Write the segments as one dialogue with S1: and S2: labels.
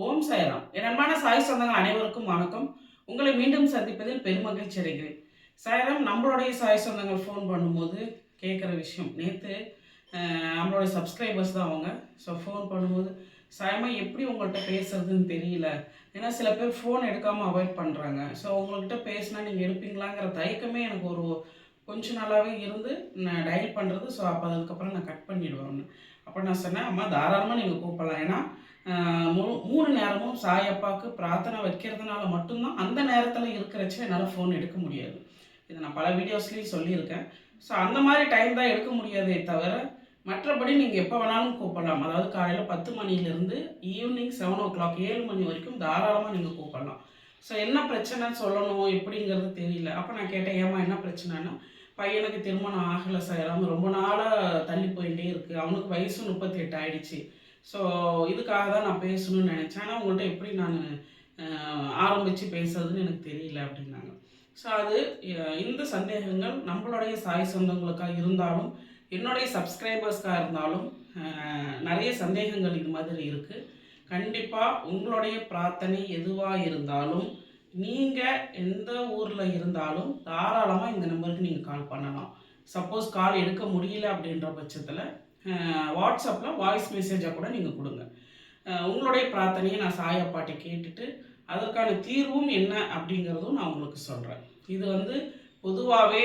S1: ஓம் சாய்ராம். என் அன்பான சாய் சொந்தங்கள் அனைவருக்கும் வணக்கம். உங்களை மீண்டும் சந்திப்பதில் பெருமகிழ்ச்சி அடைகிறேன். சாய்ராம் நம்மளுடைய சாய் சொந்தங்கள் ஃபோன் பண்ணும்போது கேட்குற விஷயம். நேற்று நம்மளுடைய சப்ஸ்கிரைபர்ஸ் தான் அவங்க. ஸோ ஃபோன் பண்ணும்போது சாயமா எப்படி உங்கள்கிட்ட பேசுறதுன்னு தெரியல. ஏன்னா சில பேர் ஃபோன் எடுக்காமல் அவாய்ட் பண்ணுறாங்க ஸோ உங்கள்கிட்ட பேசினா நீங்கள் எடுப்பீங்களாங்கிற தயக்கமே எனக்கு ஒரு கொஞ்ச நாளாகவே இருந்து நான் டயல் பண்ணுறது ஸோ அப்போ அதுக்கப்புறம் நான் கட் பண்ணிடுவேன். அப்போ நான் சொன்னேன் அம்மா தாராளமாக நீங்கள் கூப்பிடலாம். ஏன்னா மூணு நேரமும் சாயப்பாக்கு பிரார்த்தனை வைக்கிறதுனால மட்டும்தான் அந்த நேரத்தில் இருக்கிறச்ச என்னால் ஃபோன் எடுக்க முடியாது. இதை நான் பல வீடியோஸ்லேயும் சொல்லியிருக்கேன். ஸோ அந்த மாதிரி டைம் தான் எடுக்க முடியாதே தவிர மற்றபடி நீங்கள் எப்போ வேணாலும் கூப்பிடலாம். அதாவது காலையில் பத்து மணிலேருந்து ஈவினிங் செவன் ஓ கிளாக் ஏழு மணி வரைக்கும் தாராளமாக நீங்கள் கூப்பிடலாம். ஸோ என்ன பிரச்சனைன்னு சொல்லணும் எப்படிங்கிறது தெரியல. அப்போ நான் கேட்டேன் ஏமா என்ன பிரச்சனைன்னா? பையனுக்கு திருமணம் ஆகலை சார். ரொம்ப நாளாக தள்ளி போயிட்டே இருக்குது அவனுக்கு வயசு முப்பத்தி எட்டு ஆயிடுச்சு. ஸோ இதுக்காக தான் நான் பேசணும்னு நினச்சேன். ஆனால் உங்கள்கிட்ட எப்படி நான் ஆரம்பித்து பேசுறதுன்னு எனக்கு தெரியல அப்படின்னாங்க. ஸோ அது இந்த சந்தேகங்கள் நம்மளுடைய சாய் சொந்தங்களுக்காக இருந்தாலும் என்னுடைய சப்ஸ்கிரைபர்ஸ்க்காக இருந்தாலும் நிறைய சந்தேகங்கள் இது மாதிரி இருக்குது கண்டிப்பாக உங்களுடைய பிரார்த்தனை எதுவாக இருந்தாலும் நீங்கள் எந்த ஊரில் இருந்தாலும் தாராளமாக இந்த நம்பருக்கு நீங்கள் கால் பண்ணலாம். சப்போஸ் கால் எடுக்க முடியல அப்படின்ற பட்சத்தில் வாட்ஸ்அப்பில் வாய்ஸ் மெசேஜாக கூட நீங்கள் கொடுங்க. உங்களுடைய பிரார்த்தனையை நான் சாயப்பாட்டை கேட்டுட்டு அதற்கான தீர்வும் என்ன அப்படிங்கிறதும் நான் உங்களுக்கு சொல்கிறேன் இது வந்து பொதுவாகவே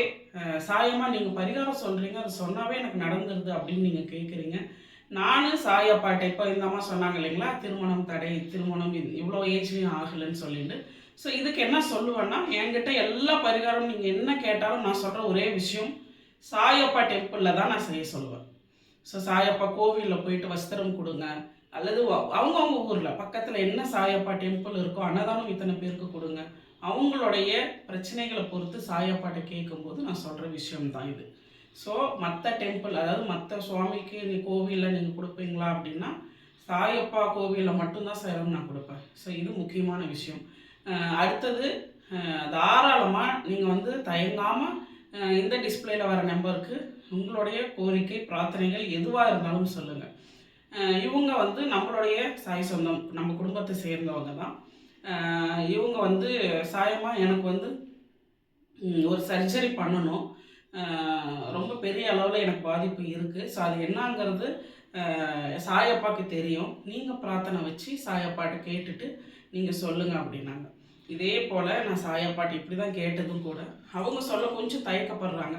S1: சாயமாக நீங்கள் பரிகாரம் சொல்கிறீங்க அது சொன்னாவே எனக்கு நடந்துருது அப்படின்னு நீங்கள் கேட்குறீங்க நானும் சாயப்பாட்டை இப்போ இந்த அம்மா சொன்னாங்க இல்லைங்களா திருமணம் தடை திருமணம் இது- இவ்வளோ ஏஜ்லேயும் ஆகலைன்னு சொல்லிட்டு. ஸோ இதுக்கு என்ன சொல்லுவேன்னா என்கிட்ட எல்லா பரிகாரம் நீங்கள் என்ன கேட்டாலும் நான் சொல்கிற ஒரே விஷயம் சாயப்பா டெம்பிளில் தான் நான் செய்ய சொல்லுவேன். ஸோ சாயப்பா கோவிலில் போயிட்டு வஸ்திரம் கொடுங்க. அல்லது அவங்கவுங்க ஊரில் பக்கத்தில் என்ன சாயப்பா டெம்பிள் இருக்கோ அன்னதானம் இத்தனை பேருக்கு கொடுங்க. அவங்களுடைய பிரச்சனைகளை பொறுத்து சாயப்பாட்டை கேட்கும்போது நான் சொல்கிற விஷயம் தான் இது. ஸோ மற்ற டெம்பிள் அதாவது மற்ற சுவாமிக்கு நீ கோவிலில் நீங்கள் கொடுப்பீங்களா அப்படின்னா சாயப்பா கோவிலில் மட்டும்தான் சேரம் நான் கொடுப்பேன். ஸோ இது முக்கியமான விஷயம். அடுத்தது தாராளமாக நீங்கள் வந்து தயங்காமல் இந்த டிஸ்பிளேயில் வர நம்பருக்கு உங்களுடைய கோரிக்கை பிரார்த்தனைகள் எதுவாக இருந்தாலும் சொல்லுங்கள் இவங்க வந்து நம்மளுடைய சாய் சொந்தம் நம்ம குடும்பத்தை சேர்ந்தவங்க தான். இவங்க வந்து சாயமாக எனக்கு வந்து ஒரு சர்ஜரி பண்ணணும். ரொம்ப பெரிய அளவில் எனக்கு பாதிப்பு இருக்குது ஸோ அது என்னங்கிறது சாயப்பாக்கு தெரியும். நீங்கள் பிரார்த்தனை வச்சு சாயப்பாட்டை கேட்டுட்டு நீங்கள் சொல்லுங்கள் அப்படின்னாங்க. இதே போல் நான் சாயப்பாட்டு இப்படி தான் கேட்டதும் கூட அவங்க சொல்ல கொஞ்சம் தயக்கப்படுறாங்க.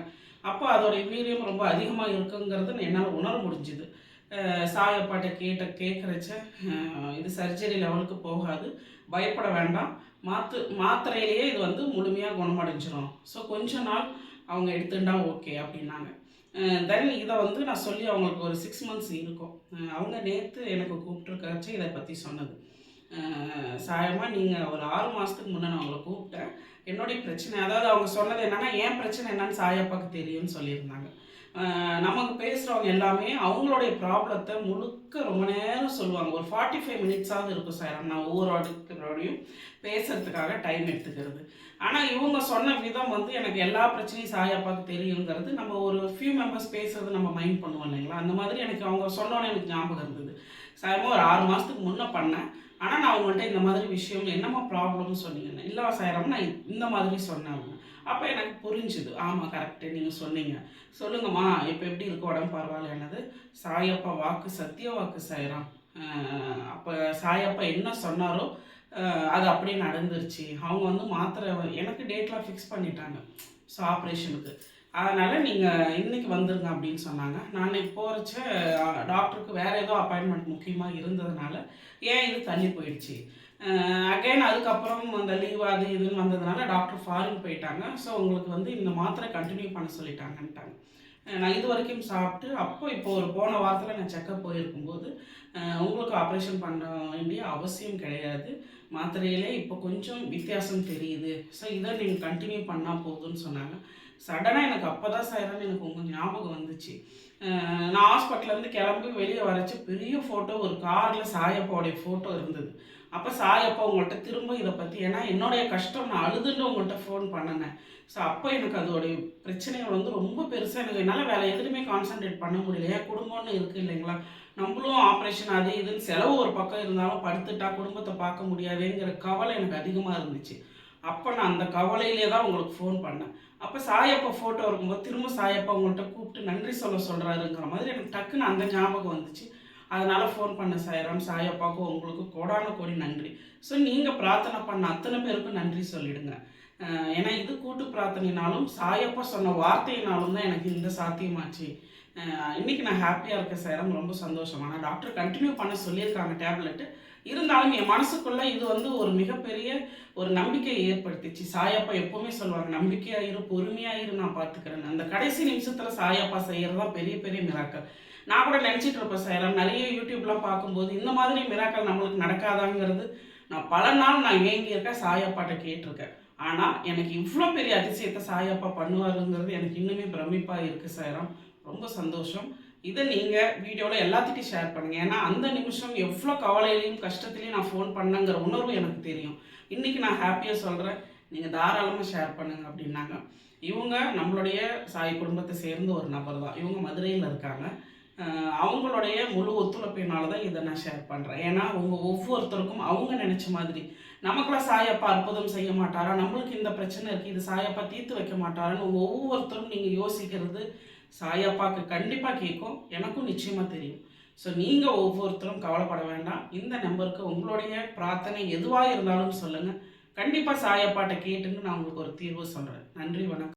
S1: அப்போ அதோடைய வீரியம் ரொம்ப அதிகமாக இருக்குங்கிறது என்னால் உணர முடிஞ்சுது. சாயப்பாட்டை கேட்ட கேட்குறச்ச இது சர்ஜரி லெவலுக்கு போகாது. பயப்பட வேண்டாம். மாத்து மாத்திரையிலேயே இது வந்து முழுமையாக குணமடைஞ்சிரும். ஸோ கொஞ்ச நாள் அவங்க எடுத்துட்டா ஓகே அப்படின்னாங்க. தென் இதை வந்து நான் சொல்லி அவங்களுக்கு ஒரு சிக்ஸ் மந்த்ஸ் இருக்கும். அவங்க நேற்று எனக்கு கூப்பிட்டுருக்காச்சு இதை பற்றி சொன்னது. சாயமாக நீங்கள் ஒரு ஆறு மாதத்துக்கு முன்னே நான் அவங்கள கூப்பிட்டேன். என்னுடைய பிரச்சனை அதாவது அவங்க சொன்னது என்னன்னா என் பிரச்சனை என்னன்னு சாயப்பாக்கு தெரியும்னு சொல்லியிருந்தாங்க. நமக்கு பேசுகிறவங்க எல்லாமே அவங்களுடைய ப்ராப்ளத்தை முழுக்க ரொம்ப நேரம் சொல்லுவாங்க. ஒரு ஃபார்ட்டி ஃபைவ் மினிட்ஸாவது இருக்கும் சார். நான் ஒவ்வொரு அடுக்கிறோடையும் பேசுறதுக்காக டைம் எடுத்துக்கிறது. ஆனால் இவங்க சொன்ன விதம் வந்து எனக்கு எல்லா பிரச்சனையும் சாயப்பாக்கு தெரியுங்கிறது நம்ம ஒரு ஃபியூ மெம்பர்ஸ் பேசுறது நம்ம மைண்ட் பண்ணுவோம் இல்லைங்களா? அந்த மாதிரி எனக்கு அவங்க சொன்னோன்னே எனக்கு ஞாபகம் இருந்தது. சாயமாக ஒரு ஆறு மாதத்துக்கு முன்னே பண்ணேன். ஆனால் நான் அவங்கள்ட்ட இந்த மாதிரி விஷயம் என்னம்மா ப்ராப்ளம்னு சொன்னீங்கன்னு இல்லை சாயிரம் நான் இந்த மாதிரி சொன்னேன் அப்போ எனக்கு புரிஞ்சுது. ஆமாம் கரெக்டு நீங்கள் சொன்னீங்க. சொல்லுங்கம்மா இப்போ எப்படி இருக்கு உடம்பு பரவாயில்ல என்னது? சாயப்பா வாக்கு சத்திய வாக்கு சாயிரம். அப்போ சாயப்பா என்ன சொன்னாரோ அது அப்படியே நடந்துருச்சு. அவங்க வந்து மாத்திரை எனக்கு டேட்லாம் ஃபிக்ஸ் பண்ணிட்டாங்க. ஸோ ஆப்ரேஷனுக்கு அதனால் நீங்கள் இன்னைக்கு வந்துருங்க அப்படின்னு சொன்னாங்க. நான் இன்னைக்கு போகிறச்ச டாக்டருக்கு வேறு ஏதோ அப்பாயின்மெண்ட் முக்கியமாக இருந்ததுனால ஏன் இது தள்ளி போயிடுச்சு? அகைன் அதுக்கப்புறம் அந்த லீவ் அது இதுன்னு வந்ததுனால டாக்டர் ஃபாரின் போயிட்டாங்க. ஸோ உங்களுக்கு வந்து இந்த மாத்திரை கண்டினியூ பண்ண சொல்லிட்டாங்கன்ட்டாங்க. நான் இது வரைக்கும் சாப்பிட்டு அப்போ இப்போ ஒரு போன வாரத்தில் நான் செக்கப் போயிருக்கும்போது உங்களுக்கு ஆப்ரேஷன் பண்ண வேண்டிய அவசியம் கிடையாது. மாத்திரையிலே இப்போ கொஞ்சம் வித்தியாசம் தெரியுது. ஸோ இதை நீங்கள் கண்டினியூ பண்ணால் போதும்னு சொன்னாங்க. சடனாக எனக்கு அப்போ தான் சாயிரம் எனக்கு உங்கள் ஞாபகம் வந்துச்சு. நான் ஹாஸ்பிட்டல்லேருந்து கிளம்பி வெளியே வரச்சு பெரிய ஃபோட்டோ ஒரு காரில் சாயப்பாவுடைய ஃபோட்டோ இருந்தது. அப்போ சாயப்பா உங்கள்கிட்ட திரும்ப இதை பற்றி ஏன்னா என்னுடைய கஷ்டம் நான் அழுதுன்னு உங்கள்கிட்ட ஃபோன் பண்ணினேன். ஸோ அப்போ எனக்கு அதோடைய பிரச்சனைகள் வந்து ரொம்ப பெருசாக எனக்கு என்னால் வேலை எதுலையுமே கான்சென்ட்ரேட் பண்ண முடியல ஏன் குடும்பம்னு இருக்குது இல்லைங்களா? நம்மளும் ஆப்ரேஷன் அது இதுன்னு செலவு ஒரு பக்கம் இருந்தாலும் படுத்துட்டா குடும்பத்தை பார்க்க முடியாதுங்கிற கவலை எனக்கு அதிகமாக இருந்துச்சு. அப்போ நான் அந்த கவலையிலே தான் உங்களுக்கு ஃபோன் பண்ணேன். அப்போ சாயப்பா ஃபோட்டோ இருக்கும்போது திரும்ப சாயப்பா உங்கள்கிட்ட கூப்பிட்டு நன்றி சொல்ல சொல்கிறாருங்கிற மாதிரி எனக்கு டக்குன்னு அந்த ஞாபகம் வந்துச்சு. அதனால் ஃபோன் பண்ண சாயிரம் சாயப்பாவுக்கும் உங்களுக்கு கோடான கோடி நன்றி. ஸோ நீங்கள் பிரார்த்தனை பண்ண அத்தனை பேருக்கும் நன்றி சொல்லிடுங்க. ஏன்னா இது கூட்டு பிரார்த்தனைனாலும் சாயப்பா சொன்ன வார்த்தையினாலும் தான் எனக்கு இந்த சாத்தியமாச்சு. இன்றைக்கி இன்னைக்கு நான் ஹாப்பியாக இருக்கேன் சாரம் ரொம்ப சந்தோஷம். ஆனால் டாக்டர் கண்டினியூ பண்ண சொல்லியிருக்காங்க டேப்லெட்டு இருந்தாலும் என் மனசுக்குள்ளே இது வந்து ஒரு மிகப்பெரிய ஒரு நம்பிக்கையை ஏற்படுத்திச்சு. சாயப்பா எப்போவுமே சொல்லுவாங்க நம்பிக்கையாக இரு பொறுமையாக இரு நான் பார்த்துக்கிறேன் அந்த கடைசி நிமிஷத்தில் சாயப்பா செய்கிறது தான் பெரிய பெரிய மிராக்கள் நான் கூட நினச்சிட்டு இருப்பேன் சாயலாம் நிறைய யூடியூப்லாம் பார்க்கும்போது இந்த மாதிரி மிராக்கள் நம்மளுக்கு நடக்காதாங்கிறது நான் பல நாள் நான் ஏங்கி இருக்கேன் கேட்டிருக்கேன். ஆனால் எனக்கு இவ்வளோ பெரிய அதிசயத்தை சாயப்பா பண்ணுவாருங்கிறது எனக்கு இன்னுமே பிரமிப்பாக இருக்குது சாயராம் ரொம்ப சந்தோஷம். இதை நீங்கள் வீடியோவில் எல்லாத்துட்டையும் ஷேர் பண்ணுங்கள் ஏன்னா அந்த நிமிஷம் எவ்வளோ கவலையிலையும் கஷ்டத்துலையும் நான் ஃபோன் பண்ணேங்கிற உணர்வு எனக்கு தெரியும். இன்றைக்கி நான் ஹாப்பியாக சொல்கிறேன் நீங்கள் தாராளமாக ஷேர் பண்ணுங்க அப்படின்னாங்க. இவங்க நம்மளுடைய சாய் குடும்பத்தை சேர்ந்த ஒரு நபர் தான். இவங்க மதுரையில் இருக்காங்க. அவங்களுடைய முழு ஒத்துழைப்பினால தான் இதை நான் ஷேர் பண்ணுறேன் ஏன்னா அவங்க ஒவ்வொருத்தருக்கும் அவங்க நினச்ச மாதிரி. நமக்குலாம் சாயப்பா அற்புதம் செய்ய மாட்டாரா? நம்மளுக்கு இந்த பிரச்சனை இருக்குது இது சாயப்பா தீர்த்து வைக்க மாட்டாரான்னு ஒவ்வொருத்தரும் நீங்கள் யோசிக்கிறது சாயப்பாக்கு கண்டிப்பாக கேட்கும் எனக்கும் நிச்சயமாக தெரியும். ஸோ நீங்கள் ஒவ்வொருத்தரும் கவலைப்பட வேண்டாம். இந்த நம்பருக்கு உங்களுடைய பிரார்த்தனை எதுவாக இருந்தாலும் சொல்லுங்கள் கண்டிப்பாக சாயப்பாட்டை கேட்டுன்னு நான் உங்களுக்கு ஒரு தீர்வு சொல்கிறேன் நன்றி வணக்கம்.